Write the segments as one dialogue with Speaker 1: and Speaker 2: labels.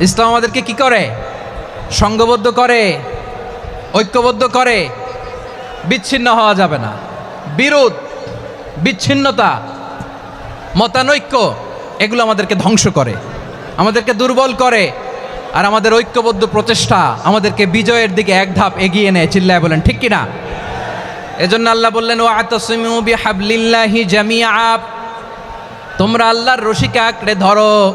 Speaker 1: ইসলাম আমাদেরকে কি করে? সংঘবদ্ধ করে, ঐক্যবদ্ধ করে। বিচ্ছিন্ন হওয়া যাবে না। বিরোধ, বিচ্ছিন্নতা, মতানৈক্য, এগুলো আমাদেরকে ধ্বংস করে। আমাদেরকে দুর্বল করে। আর আমাদের ঐক্যবদ্ধ প্রচেষ্টা আমাদেরকে বিজয়ের দিকে এক ধাপ এগিয়ে নেয়, চিল্লায় বলেন, ঠিক কিনা? এজন্য আল্লাহ বললেন ও আতসিমু বিহাবলিল্লাহি জামিয়া তোমরা আল্লাহর রশিকে আঁকড়ে ধরো।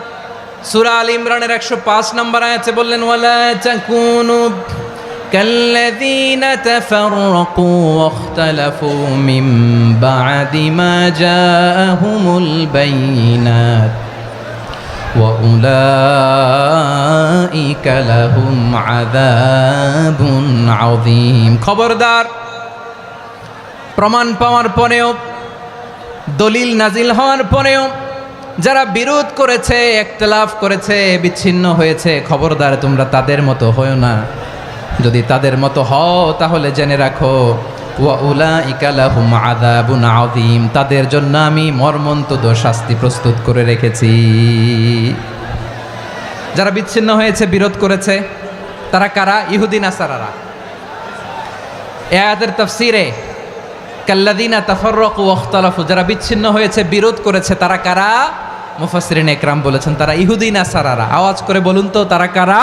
Speaker 1: সূরা আল ইমরানের একশো পাঁচ নম্বর আয়াতে বললেন ওয়ালা তাকুনু كالذين تفرقوا واختلفوا من بعد ما جاءهم البينات وأولئك لهم عذاب عظيم খবরদার প্রমাণ পাওয়ার পরেও দলিল নাজিল হওয়ার পরেও যারা বিরোধ করেছে, একতলাফ করেছে, বিচ্ছিন্ন হয়েছে, খবরদার তোমরা তাদের মতো হও না। যদি তাদের মতো হও, তাহলে জেনে রাখো তাদের জন্য আমি মর্মন্তদ শাস্তি প্রস্তুত করে রেখেছি। যারা বিচ্ছিন্ন হয়েছে, বিরোধ করেছে, তারা কারা? ইহুদি, নাসারারা। এ আয়াতের তাফসিরে কাল্লাদিনা তাফাররকু ওয়াখতালাফু যারা বিচ্ছিন্ন হয়েছে, বিরোধ করেছে, তারা কারা? মুফাসসিরিন একরাম বলেছেন, তারা ইহুদি নাসারারা আওয়াজ করে বলুন তো, তারা কারা?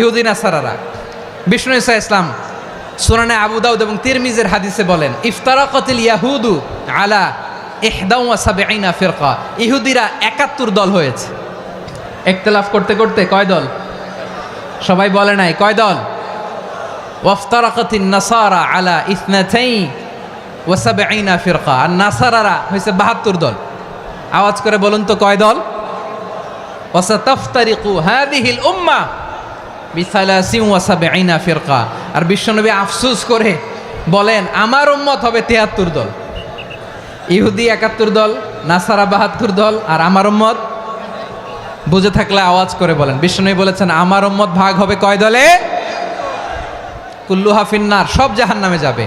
Speaker 1: ইহুদি নাসারারা বিষ্ণু ইসা ইসলাম সুনানে আবু দাউদ এবং তিরমিজের হাদিসে বলেন, ইফতারাকাতিল ইয়াহুদু আলা ইহদাউ ওয়া সাবঈনা ফিরকা। ইহুদিরা 71 দল হয়েছে। ইখতিলাফ করতে করতে কয় দল? সবাই বলে নাই, কয় দল? ওয়াফতারাকাতিন নাসারা আলা ইসনাতাই ওয়া সাবঈনা ফিরকা, আর নাসারারা হয়েছে 72 দল। আওয়াজ করে বলুন তো কয় দল? ওয়াসাতাফতারিকু হাদিহিল উম্মাহ বিসালাসিন ওয়া সাবঈনা ফিরকা। আর বিশ্বনবী আফসোস করে বলেন, আমার উম্মত হবে 73 দল। ইহুদি 71 দল, নাসারা 72 দল, আর আমার উম্মত? বুঝে থাকলে আওয়াজ করে বলেন। বিশ্বনবী বলেছেন, আমার উম্মত ভাগ হবে কয় দলে? কুল্লু হাফিন্নার সব জাহান্নামে যাবে।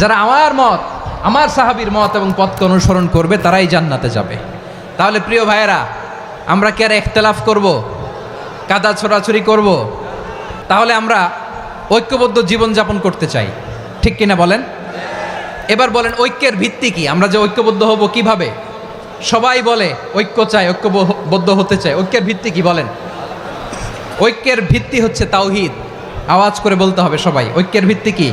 Speaker 1: যারা আমার মত, আমার সাহাবীর মত এবং পথকে অনুসরণ করবে, তারাই জান্নাতে যাবে। তাহলে প্রিয় ভাইয়েরা, আমরা কি আর একতলাফ করব? কাদা ছোড়াছুরি করব? তাহলে আমরা ঐক্যবদ্ধ জীবনযাপন করতে চাই। ঠিক কিনা বলেন? এবার বলেন, ঐক্যের ভিত্তি কি? আমরা যে ঐক্যবদ্ধ হব কীভাবে? সবাই বলে, ঐক্য চাই, ঐক্যবদ্ধ হতে চাই। ঐক্যের ভিত্তি কি বলেন? ঐক্যের ভিত্তি হচ্ছে তাওহিদ। আওয়াজ করে বলতে হবে সবাই। ঐক্যের ভিত্তি কি?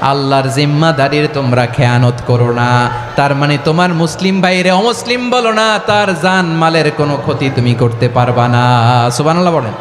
Speaker 1: আল্লাহর জিম্মাদারির তোমরা খেয়ানত করো না। তার মানে তোমার মুসলিম বাইরে অমুসলিম বলো না, তার জান মালের কোনো ক্ষতি তুমি করতে পারবা না। সুবহানাল্লাহ বলেন।